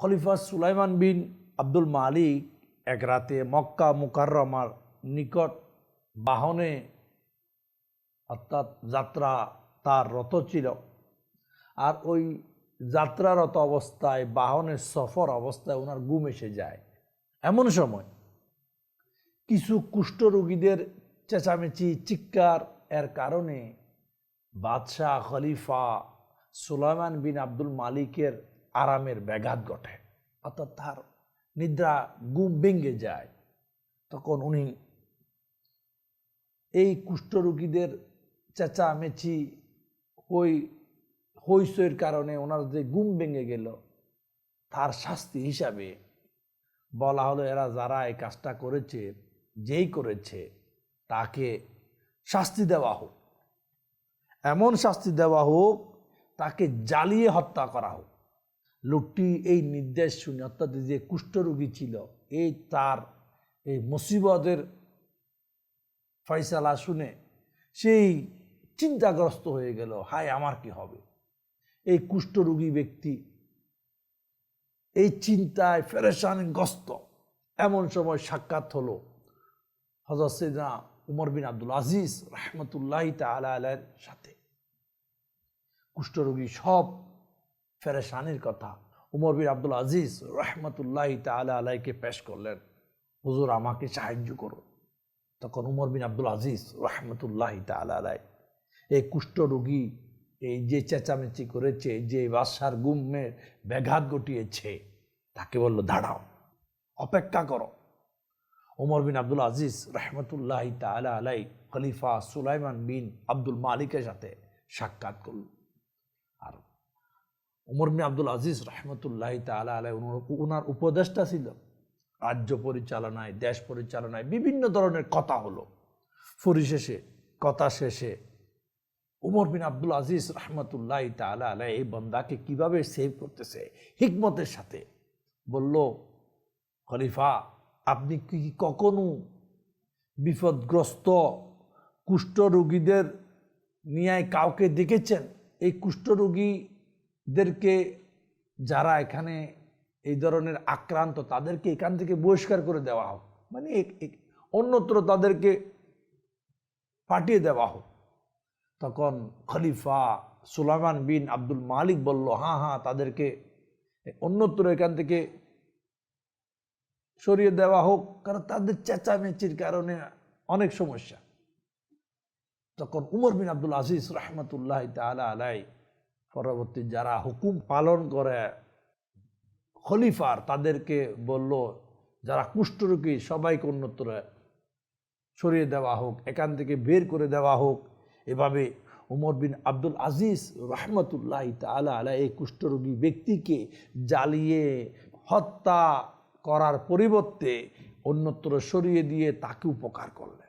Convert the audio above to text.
খলিফা সুলাইমান বিন আব্দুল মালিক এক রাতে মক্কা মুকাররমার নিকট বাহনে অর্থাৎ যাত্রা তার রত ছিল। আর ওই যাত্রারত অবস্থায়, বাহনের সফর অবস্থায় ওনার গুম এসে যায়। এমন সময় কিছু কুষ্ঠরোগীদের চেঁচামেচি, চিৎকার এর কারণে বাদশাহ খলিফা সুলাইমান বিন আব্দুল মালিকের আরামের ব্যাঘাত ঘটে। অর্থাৎ তার নিদ্রা গুম ভেঙে যায়। তখন উনি এই কুষ্ঠরোগীদের চেঁচামেচি, হই হইসের কারণে ওনার যে গুম ভেঙে গেল, তার শাস্তি হিসাবে বলা হলো, এরা যারা এই কাজটা করেছে, যেই করেছে, তাকে শাস্তি দেওয়া হোক। এমন শাস্তি দেওয়া হোক, তাকে জ্বালিয়ে হত্যা করা হোক। লোকটি এই নির্দেশ শুনে, অর্থাৎ যে কুষ্ঠরোগী ছিল, এই তার, এই মুসিবতের ফয়সালা শুনে সেই চিন্তাগ্রস্ত হয়ে গেল, হায়, আমার কি হবে? এই কুষ্ঠরোগী ব্যক্তি এই চিন্তায় ফেরেশানগ্রস্ত এমন সময় সাক্ষাৎ হলো হজরত সৈদনা উমর বিন আব্দুল আজিজ রহমতুল্লাহ তালা আলের সাথে। কুষ্ঠরোগী সব ফেরেশানির কথা। উমর বিন আব্দুল আজিজ রহমতুল্লাহ তালা আলাইকে পেশ করলেন, হুজুর, আমাকে সাহায্য করো। তখন উমর বিন আব্দুল আজিজ রহমতুল্লাহ তালা আলাই, এই কুষ্ঠরোগী এই যে চেঁচামেচি করেছে, যে বাসার গুমের ব্যাঘাত ঘটিয়েছে, তাকে বলল, দাঁড়াও, অপেক্ষা করো ওমর বিন আব্দুল আজিজ রহমতুল্লাহ তালা আলাই খলিফা সুলাইমান বিন আব্দুল মালিকের সাথে সাক্ষাৎ করল। আর ওমর বিন আব্দুল আজিজ রহমতুল্লাহ তালা আলাই ওনার উপদেষ্টা ছিল। রাজ্য পরিচালনায়, দেশ পরিচালনায় বিভিন্ন ধরনের কথা হলো। পরিশেষে কথা শেষে উমর বিন আব্দুল আজিজ রহমতুল্লাহ তালা আলাই এই বন্দাকে কীভাবে সেভ করতেছে, হিকমতের সাথে বলল, খলিফা, আপনি কি কখনো বিপদগ্রস্ত কুষ্ঠরোগীদের নিয়ে কাউকে দেখেছেন? এই কুষ্ঠরোগীদেরকে যারা এখানে এই ধরনের আক্রান্ত, তাদেরকে এখান থেকে বহিষ্কার করে দেওয়া হোক। মানে অন্যত্র তাদেরকে পাঠিয়ে দেওয়া হোক। তখন খলিফা সুলাইমান বিন আব্দুল মালিক বলল হ্যাঁ হ্যাঁ তাদেরকে অন্যত্র এখান থেকে সরিয়ে দেওয়া হোক, কারণ তাদের চেঁচামেচির কারণে অনেক সমস্যা। তখন উমর বিন আব্দুল আজিজ রহমতুল্লাহ তালা আলাই পরবর্তী যারা হুকুম পালন করে, খলিফার তাদেরকে বলল, যারা কুষ্ঠরোগী, সবাইকে অন্যত্র সরিয়ে দেওয়া হোক, এখান থেকে বের করে দেওয়া হোক। এভাবে উমর বিন আব্দুল আজিজ রহমতুল্লাহ তালা আলা এই কুষ্ঠরোগী ব্যক্তিকে জ্বালিয়ে হত্যা করার পরিবর্তে অন্যত্র সরিয়ে দিয়ে তাকে উপকার করলেন।